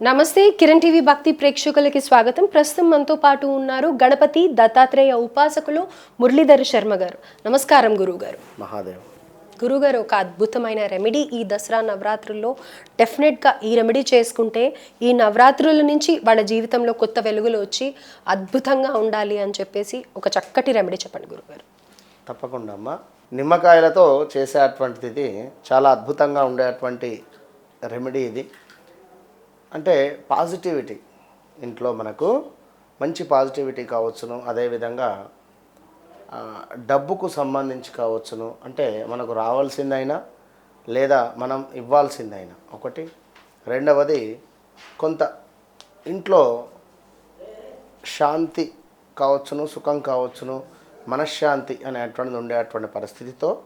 నమస్తే కిరణ్ టీవీ భక్తి ప్రేక్షకులకి స్వాగతం. ప్రస్తుతం మనతో పాటు ఉన్నారు గణపతి దత్తాత్రేయ ఉపాసకులు మురళీధర్ శర్మ గారు. నమస్కారం గురువు గారు మహాదేవ్. గురుగారు ఒక అద్భుతమైన రెమెడీ ఈ దసరా నవరాత్రుల్లో. డెఫినెట్గా ఈ రెమెడీ చేసుకుంటే ఈ నవరాత్రుల నుంచి వాళ్ళ జీవితంలో కొత్త వెలుగులు వచ్చి అద్భుతంగా ఉండాలి అని చెప్పేసి ఒక చక్కటి రెమెడీ చెప్పండి గురుగారు తప్పకుండా అమ్మ. నిమ్మకాయలతో చేసేటువంటిది చాలా అద్భుతంగా ఉండేటువంటి రెమెడీ ఇది. అంటే పాజిటివిటీ ఇంట్లో మనకు మంచి పాజిటివిటీ కావచ్చును. అదేవిధంగా డబ్బుకు సంబంధించి కావచ్చును. అంటే మనకు రావాల్సిందైనా లేదా మనం ఇవ్వాల్సిందైనా. ఒకటి. రెండవది కొంత ఇంట్లో శాంతి కావచ్చును సుఖం కావచ్చును మనశ్శాంతి అనేటువంటిది ఉండేటువంటి పరిస్థితితో.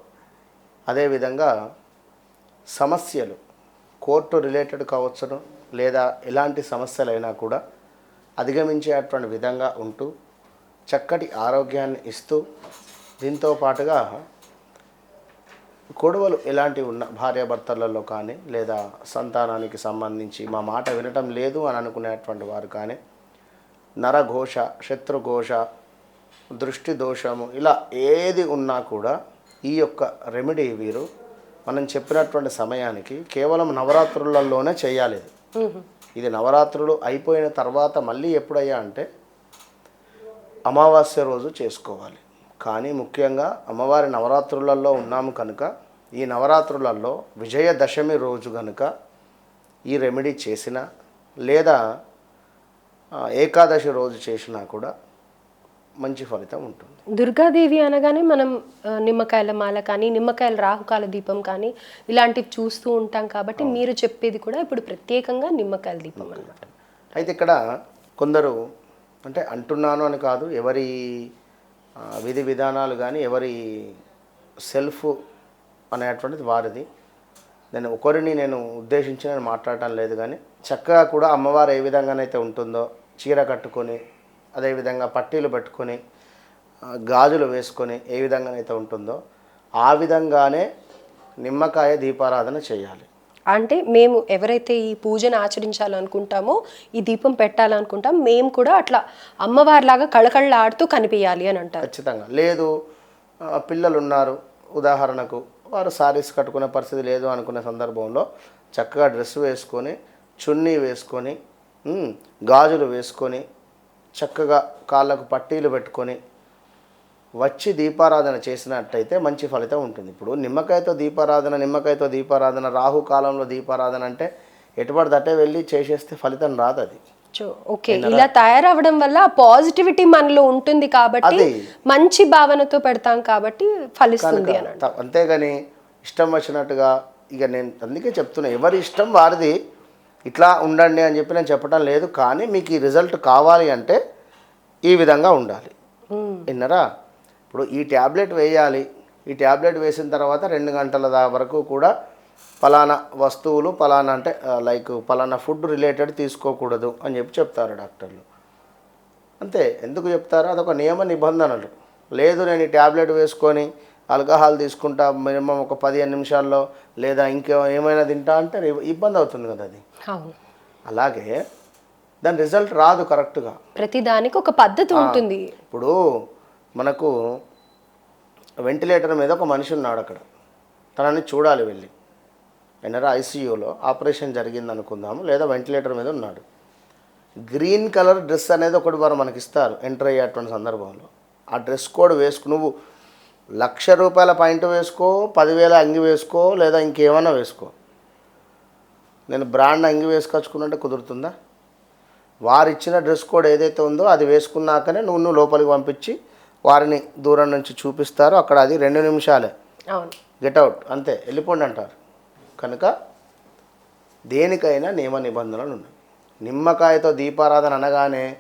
అదేవిధంగా సమస్యలు కోర్టు రిలేటెడ్ కావచ్చును. లేదా ఎలాంటి సమస్యలైనా కూడా అధిగమించేటువంటి విధంగా ఉంటూ చక్కటి ఆరోగ్యాన్ని ఇస్తూ దీంతో పాటుగా గొడవలు ఎలాంటివి ఉన్న భార్యాభర్తలలో కానీ లేదా సంతానానికి సంబంధించి మా మాట వినటం లేదు అని అనుకునేటువంటి వారు కానీ నరఘోష శత్రుఘోష దృష్టి దోషము ఇలా ఏది ఉన్నా కూడా ఈ యొక్క రెమెడీ వీరు మనం చెప్పినటువంటి సమయానికి కేవలం నవరాత్రులలోనే చేయాలి. ఇది నవరాత్రులు అయిపోయిన తర్వాత మళ్ళీ ఎప్పుడయ్యా అంటే అమావాస్య రోజు చేసుకోవాలి. కానీ ముఖ్యంగా అమ్మవారి నవరాత్రులలో ఉన్నాము కనుక ఈ నవరాత్రులలో విజయదశమి రోజు కనుక ఈ రెమెడీ చేసిన లేదా ఏకాదశి రోజు చేసినా కూడా మంచి ఫలితం ఉంటుంది. దుర్గాదేవి అనగానే మనం నిమ్మకాయల మాల కానీ నిమ్మకాయల రాహుకాల దీపం కానీ ఇలాంటివి చూస్తూ ఉంటాం కాబట్టి మీరు చెప్పేది కూడా ఇప్పుడు ప్రత్యేకంగా నిమ్మకాయల దీపం అన్నమాట. అయితే ఇక్కడ కొందరు అంటే అంటున్నాను అని కాదు ఎవరి విధి విధానాలు కానీ ఎవరి సెల్ఫ్ అనేటువంటిది వారిది. నేను ఒకరిని నేను ఉద్దేశించి నేను మాట్లాడటం లేదు కానీ చక్కగా కూడా అమ్మవారు ఏ విధంగానైతే ఉంటుందో చీర కట్టుకొని అదేవిధంగా పట్టీలు పెట్టుకొని గాజులు వేసుకొని ఏ విధంగానైతే ఉంటుందో ఆ విధంగానే నిమ్మకాయ దీపారాధన చేయాలి. అంటే మేము ఎవరైతే ఈ పూజను ఆచరించాలనుకుంటామో ఈ దీపం పెట్టాలనుకుంటాం మేము కూడా అట్లా అమ్మవారిలాగా కళకళలాడుతూ కనిపించాలి అని అంటారు. ఖచ్చితంగా. లేదు పిల్లలు ఉన్నారు ఉదాహరణకు వారు సారీస్ కట్టుకునే పరిస్థితి లేదు అనుకునే సందర్భంలో చక్కగా డ్రెస్ వేసుకొని చున్నీ వేసుకొని గాజులు వేసుకొని చక్కగా కాళ్ళకు పట్టీలు పెట్టుకొని వచ్చి దీపారాధన చేసినట్టయితే మంచి ఫలితం ఉంటుంది. ఇప్పుడు నిమ్మకాయతో దీపారాధన నిమ్మకాయతో దీపారాధన రాహు కాలంలో దీపారాధన అంటే ఎటుపడి దట్టే వెళ్ళి చేసేస్తే ఫలితం రాదు అది. ఓకే. ఇలా తయారవ్వడం వల్ల పాజిటివిటీ మనలో ఉంటుంది కాబట్టి. మంచి భావనతో పెడతాం కాబట్టి ఫలిస్తుంది అంతేగాని ఇష్టం వచ్చినట్టుగా ఇక నేను అందుకే చెప్తున్నా ఎవరి ఇష్టం వారిది. ఇట్లా ఉండండి అని చెప్పి నేను చెప్పడం లేదు కానీ మీకు ఈ రిజల్ట్ కావాలి అంటే ఈ విధంగా ఉండాలి. విన్నరా? ఇప్పుడు ఈ ట్యాబ్లెట్ వేయాలి. ఈ ట్యాబ్లెట్ వేసిన తర్వాత రెండు గంటల దా వరకు కూడా పలానా వస్తువులు పలానా అంటే లైక్ పలానా ఫుడ్ రిలేటెడ్ తీసుకోకూడదు అని చెప్పి చెప్తారు డాక్టర్లు. అంతే. ఎందుకు చెప్తారు? అదొక నియమ నిబంధనలు. లేదు నేను ఈ ట్యాబ్లెట్ వేసుకొని ఆల్కహాల్ తీసుకుంటా మినిమం ఒక పదిహేను నిమిషాల్లో లేదా ఇంకే ఏమైనా తింటా అంటే ఇబ్బంది అవుతుంది కదా అది. అలాగే దాని రిజల్ట్ రాదు కరెక్ట్గా. ప్రతి దానికి ఒక పద్ధతి ఉంటుంది. ఇప్పుడు మనకు వెంటిలేటర్ మీద ఒక మనిషి ఉన్నాడు అక్కడ. తనని చూడాలి వెళ్ళి. ఎన్నరా ఐసీయూలో ఆపరేషన్ జరిగింది అనుకుందాము లేదా వెంటిలేటర్ మీద ఉన్నాడు. గ్రీన్ కలర్ డ్రెస్ అనేది ఒకటి వారు మనకి ఇస్తారు ఎంటర్ అయ్యేటువంటి సందర్భంలో. ఆ డ్రెస్ కోడ్ వేసుకు నువ్వు లక్ష రూపాయల పాయింట్ వేసుకో పదివేల అంగి వేసుకో లేదా ఇంకేమైనా వేసుకో. నేను బ్రాండ్ అంగి వేసుకొచ్చుకున్నట్టే కుదురుతుందా? వారు ఇచ్చిన డ్రెస్ కోడ్ ఏదైతే ఉందో అది వేసుకున్నాకనే నువ్వు నువ్వు లోపలికి పంపించి వారిని దూరం నుంచి చూపిస్తారు. అక్కడ అది రెండు నిమిషాలే. అవును. Get out. అంతే. వెళ్ళిపోండి అంటారు. కనుక దేనికైనా నియమ నిబంధనలు ఉన్నాయి. నిమ్మకాయతో దీపారాధన అనగానే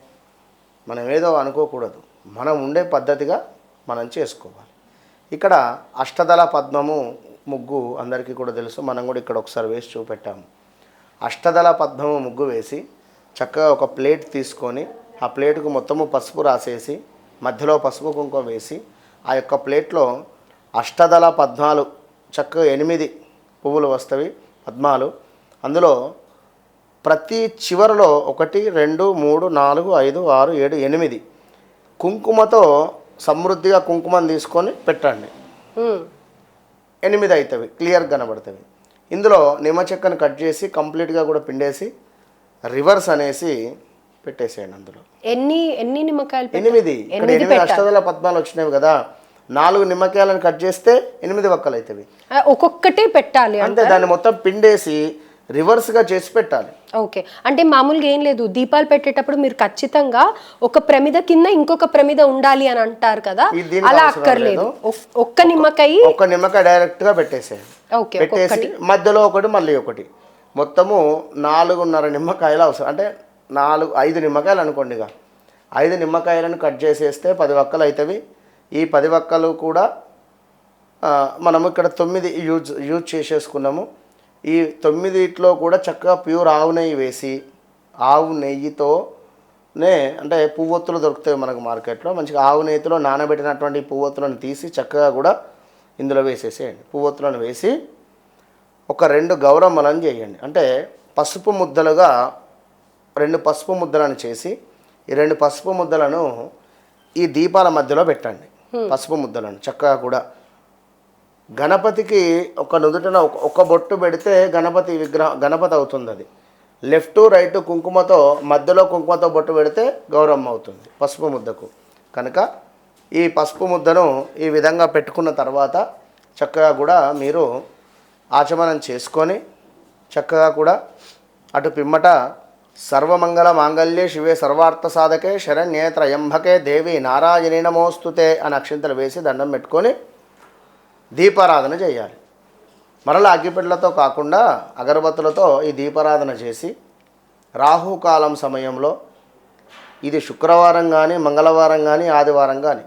మనం ఏదో అనుకోకూడదు. మనం ఉండే పద్ధతిగా మనం చేసుకోవాలి. ఇక్కడ అష్టదళ పద్మము ముగ్గు అందరికీ కూడా తెలుసు. మనం కూడా ఇక్కడ ఒకసారి వేసి చూపెట్టాము. అష్టదళ పద్మము ముగ్గు వేసి చక్కగా ఒక ప్లేట్ తీసుకొని ఆ ప్లేట్కు మొత్తము పసుపు రాసేసి మధ్యలో పసుపు కుంకుమ వేసి ఆ యొక్క ప్లేట్లో అష్టదళ పద్మాలు చక్కగా ఎనిమిది పువ్వులు వస్తవి పద్మాలు. అందులో ప్రతి చివరిలో ఒకటి రెండు మూడు నాలుగు ఐదు ఆరు ఏడు ఎనిమిది కుంకుమతో సమృద్ధిగా కుంకుమను తీసుకొని పెట్టండి. ఎనిమిది అవుతాయి క్లియర్గా కనబడుతుంది ఇందులో నిమ్మ చెక్కను కట్ చేసి కంప్లీట్గా కూడా పిండేసి రివర్స్ అనేసి పెట్టేసేయండి అందులో. ఎన్ని ఎన్ని నిమ్మకాయలు? ఎనిమిది. ఇక్కడ ఎనిమిది అష్టదల పద్మాలు వచ్చినాయి కదా. నాలుగు నిమ్మకాయలను కట్ చేస్తే ఎనిమిది వక్కలు అవుతాయి ఆ, ఒక్కొక్కటే పెట్టాలి అంటే దాన్ని మొత్తం పిండేసి రివర్స్గా చేసి పెట్టాలి. ఓకే. అంటే మామూలుగా ఏం లేదు. దీపాలు పెట్టేటప్పుడు మీరు ఖచ్చితంగా ఒక ప్రమిద కింద ఇంకొక ప్రమిద ఉండాలి అని అంటారు కదా. అలా అక్కర్లేదు. లేదు. ఒక్- ఒక్క నిమ్మకాయ ఒక నిమ్మకాయ డైరెక్ట్గా పెట్టేసేయండి. ఓకే పెట్టేసి మధ్యలో ఒకటి మళ్ళీ ఒకటి. మొత్తము నాలుగున్నర నిమ్మకాయలు అవసరం. అంటే నాలుగు ఐదు నిమ్మకాయలు అనుకోండి ఇక ఐదు నిమ్మకాయలను కట్ చేసేస్తే పది వక్కలు అవుతాయి ఈ పది వక్కలు కూడా మనము ఇక్కడ తొమ్మిది యూజ్ యూజ్ చేసేసుకున్నాము. ఈ తొమ్మిదిట్లో కూడా చక్కగా ప్యూర్ ఆవు నెయ్యి వేసి ఆవు నెయ్యితోనే అంటే పువ్వొత్తులు దొరుకుతాయి మనకు మార్కెట్లో. మంచిగా ఆవు నెయ్యితో నానబెట్టినటువంటి పువ్వొత్తులను తీసి చక్కగా కూడా ఇందులో వేసేసేయండి. పువ్వొత్తులను వేసి ఒక రెండు గౌరమ్మలను చేయండి. అంటే పసుపు ముద్దలుగా రెండు పసుపు ముద్దలను చేసి ఈ రెండు పసుపు ముద్దలను ఈ దీపాల మధ్యలో పెట్టండి. పసుపు ముద్దలను చక్కగా కూడా గణపతికి ఒక నుదుటిన ఒక ఒక బొట్టు పెడితే గణపతి విగ్రహం గణపతి అవుతుంది అది. లెఫ్ట్ రైట్ కుంకుమతో మధ్యలో కుంకుమతో బొట్టు పెడితే గౌరవం అవుతుంది పసుపు ముద్దకు. కనుక ఈ పసుపు ముద్దను ఈ విధంగా పెట్టుకున్న తర్వాత చక్కగా కూడా మీరు ఆచమనం చేసుకొని చక్కగా కూడా అటు పిమ్మట సర్వమంగళ మాంగళ్యే శివే సర్వార్థ సాధకే శరణ్యే త్రయంబకే దేవి నారాయణి నమోస్తుతే అని అక్షింతలు వేసి దండం పెట్టుకొని దీపారాధన చేయాలి. మరలా అగ్గిపెట్లతో కాకుండా అగరబత్తులతో ఈ దీపారాధన చేసి రాహుకాలం సమయంలో ఇది శుక్రవారం కానీ మంగళవారం కానీ ఆదివారం కానీ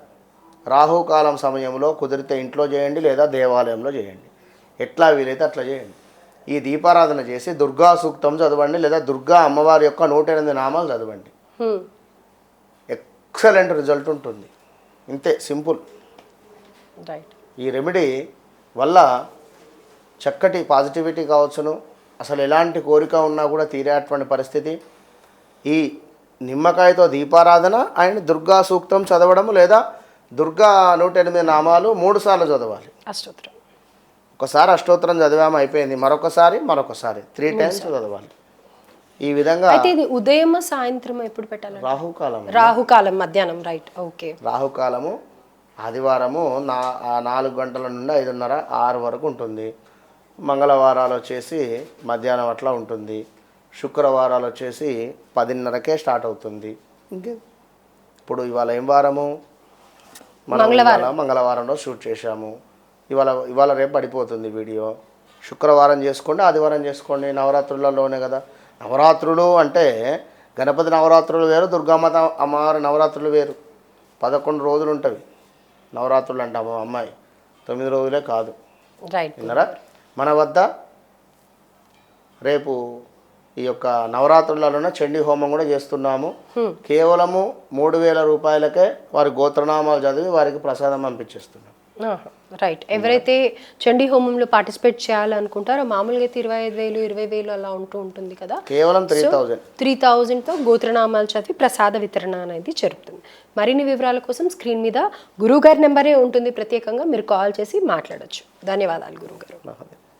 రాహుకాలం సమయంలో కుదిరితే ఇంట్లో చేయండి లేదా దేవాలయంలో చేయండి. ఎట్లా వీలైతే అట్లా చేయండి. ఈ దీపారాధన చేసి దుర్గా సూక్తం చదవండి లేదా దుర్గా అమ్మవారి యొక్క నూట ఎనిమిది నామాలు చదవండి. ఎక్సలెంట్ రిజల్ట్ ఉంటుంది. ఇంతే సింపుల్. రైట్. ఈ రెమెడీ వల్ల చక్కటి పాజిటివిటీ కావచ్చును. అసలు ఎలాంటి కోరిక ఉన్నా కూడా తీరేటువంటి పరిస్థితి. ఈ నిమ్మకాయతో దీపారాధన అండ్ దుర్గా సూక్తం చదవడం లేదా దుర్గా నూట ఎనిమిది నామాలు మూడు సార్లు చదవాలి. అష్టోత్తరం. ఒకసారి అష్టోత్తరం చదివాము అయిపోయింది. మరొకసారి మరొకసారి. త్రీ టైమ్స్ చదవాలి. ఈ విధంగా అయితే ఇది ఉదయం సాయంత్రం ఎప్పుడు పెట్టాలండి రాహుకాలం రాహుకాలం మధ్యాహ్నం రైట్ ఓకే రాహుకాలము ఆదివారము నా నాలుగు గంటల నుండి ఐదున్నర ఆరు వరకు ఉంటుంది. మంగళవారాలు వచ్చేసి మధ్యాహ్నం అట్లా ఉంటుంది. శుక్రవారాలు వచ్చేసి పదిన్నరకే స్టార్ట్ అవుతుంది. ఇంకే ఇప్పుడు ఇవాళ ఏం వారము? మనం మంగళవారంలో షూట్ చేశాము. ఇవాళ ఇవాళ రేపు పడిపోతుంది వీడియో. శుక్రవారం చేసుకోండి ఆదివారం చేసుకోండి. నవరాత్రులలోనే కదా. నవరాత్రులు అంటే గణపతి నవరాత్రులు వేరు దుర్గామాత అమ్మవారి నవరాత్రులు వేరు. పదకొండు రోజులు ఉంటవి. నవరాత్రులు అంటాము అమ్మాయి. తొమ్మిది రోజులే కాదు. విన్నారా? మన వద్ద రేపు ఈ యొక్క నవరాత్రులలోనే చండీ హోమం కూడా చేస్తున్నాము. కేవలము మూడు వేల రూపాయలకే వారి గోత్రనామాలు చదివి వారికి ప్రసాదం పంపించేస్తున్నాం. రైట్ ఎవరైతే చండీ హోమంలో పార్టిసిపేట్ చేయాలనుకుంటారో మామూలుగా అయితే ఇరవై ఐదు వేలు ఇరవై వేలు అలా ఉంటూ ఉంటుంది కదా. కేవలం త్రీ థౌజండ్ త్రీ థౌజండ్తో గోత్రనామాలు చదివి ప్రసాద వితరణ అనేది జరుగుతుంది. మరిన్ని వివరాల కోసం స్క్రీన్ మీద గురువుగారి నెంబరే ఉంటుంది. ప్రత్యేకంగా మీరు కాల్ చేసి మాట్లాడొచ్చు. ధన్యవాదాలు గురువుగారు.